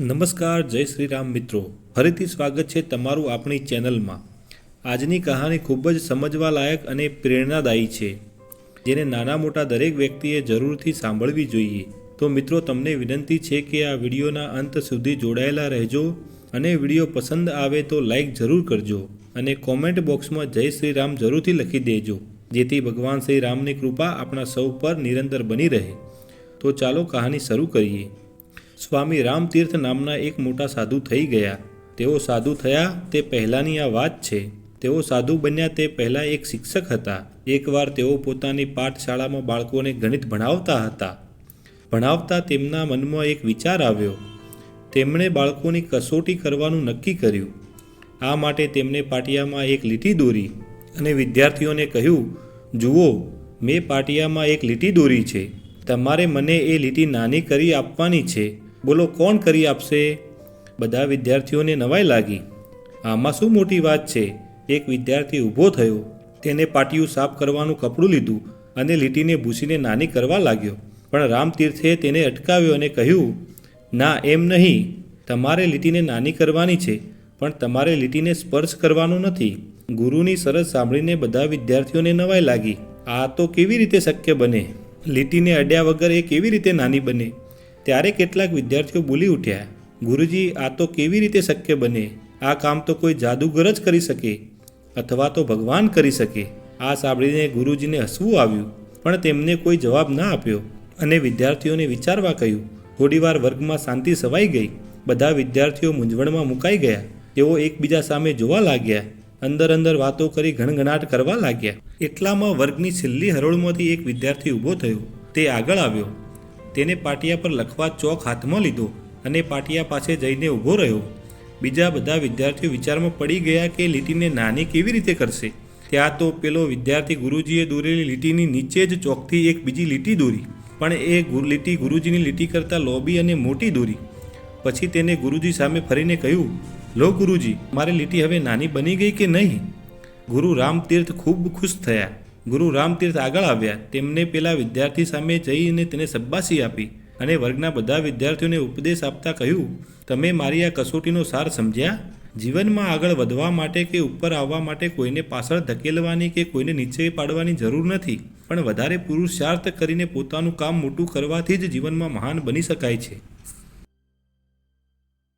નમસ્કાર, જય શ્રી રામ મિત્રો. ફરીથી સ્વાગત છે તમારું આપણી ચેનલમાં. આજની કહાની ખૂબ જ સમજવા લાયક અને પ્રેરણાદાયી છે. જેને નાના મોટા દરેક વ્યક્તિએ જરૂરથી સાંભળવી જોઈએ. તો મિત્રો, તમને વિનંતી છે કે આ વિડીયોના અંત સુધી જોડાયેલા રહેજો અને વીડિયો પસંદ આવે તો લાઈક જરૂર કરજો અને કોમેન્ટ બોક્સમાં જય શ્રી રામ જરૂરથી લખી દેજો, જેથી ભગવાન શ્રી રામની કૃપા આપણા સૌ પર નિરંતર બની રહે. તો ચાલો કહાની શરૂ કરીએ. સ્વામી રામતીર્થ નામના એક મોટા સાધુ થઈ ગયા. તેઓ સાધુ થયા તે પહેલાંની આ વાત છે. તેઓ સાધુ બન્યા તે પહેલાં એક શિક્ષક હતા. એકવાર તેઓ પોતાની પાઠશાળામાં બાળકોને ગણિત ભણાવતા હતા. ભણાવતા તેમના મનમાં એક વિચાર આવ્યો. તેમણે બાળકોની કસોટી કરવાનું નક્કી કર્યું. આ માટે તેમણે પાટિયામાં એક લીટી દોરી અને વિદ્યાર્થીઓને કહ્યું, જુઓ, મેં પાટિયામાં એક લીટી દોરી છે. તમારે મને એ લીટી નાની કરી આપવાની છે. બોલો, કોણ કરી આપશે? બધા વિદ્યાર્થીઓને નવાઈ લાગી. આમાં શું મોટી વાત છે? એક વિદ્યાર્થી ઊભો થયો. તેને પાટિયું સાફ કરવાનું કપડું લીધું અને લીટીને ભૂસીને નાની કરવા લાગ્યો. પણ રામતીર્થે તેને અટકાવ્યો અને કહ્યું, ના, એમ નહીં. તમારે લીટીને નાની કરવાની છે, પણ તમારે લીટીને સ્પર્શ કરવાનો નથી. ગુરુની સરસ સાંભળીને બધા વિદ્યાર્થીઓને નવાઈ લાગી. આ તો કેવી રીતે શક્ય બને? લીટીને અડ્યા વગર એ કેવી રીતે નાની બને? ત્યારે કેટલાક વિદ્યાર્થીઓ બોલી ઉઠ્યા, ગુરુજી, આ તો કેવી રીતે શક્ય બને? આ કામ તો કોઈ જાદુગર જ કરી શકે અથવા તો ભગવાન કરી શકે. આ સાંભળીને ગુરુજીને હસવું આવ્યું, પણ તેમને કોઈ જવાબ ના આપ્યો અને વિદ્યાર્થીઓને વિચારવા કહ્યું, થોડીવાર વર્ગમાં શાંતિ સવાઈ ગઈ. બધા વિદ્યાર્થીઓ મૂંઝવણમાં મુકાઈ ગયા. તેઓ એકબીજા સામે જોવા લાગ્યા. અંદર અંદર વાતો કરી ઘણઘણાટ કરવા લાગ્યા. એટલામાં વર્ગની છેલ્લી હરોળમાંથી એક વિદ્યાર્થી ઊભો થયો. તે આગળ આવ્યો. તેને પાટિયા પર લખવા ચોક હાથમાં લીધો અને પાટિયા પાસે જઈને ઊભો રહ્યો. બીજા બધા વિદ્યાર્થીઓ વિચારમાં પડી ગયા કે લીટીને નાની કેવી રીતે કરશે? ત્યાં તો પેલો વિદ્યાર્થી ગુરુજીએ દોરેલી લીટીની નીચે જ ચોકથી એક બીજી લીટી દોરી. પણ એ લીટી ગુરુજીની લીટી કરતાં લોબી અને મોટી દોરી. પછી તેને ગુરુજી સામે ફરીને કહ્યું, લો ગુરુજી, મારી લીટી હવે નાની બની ગઈ કે નહીં? ગુરુ રામતીર્થ ખૂબ ખુશ થયા. ગુરુ રામતીર્થ આગળ આવ્યા. તેમને પેલા વિદ્યાર્થી સામે જઈને તેને સબ્બાસી આપી અને વર્ગના બધા વિદ્યાર્થીઓને ઉપદેશ આપતા કહ્યું, તમે મારી આ કસોટીનો સાર સમજ્યા? જીવનમાં આગળ વધવા માટે કે ઉપર આવવા માટે કોઈને પાછળ ધકેલવાની કે કોઈને નીચે પાડવાની જરૂર નથી, પણ વધારે પુરુષાર્થ કરીને પોતાનું કામ મોટું કરવાથી જ જીવનમાં મહાન બની શકાય છે.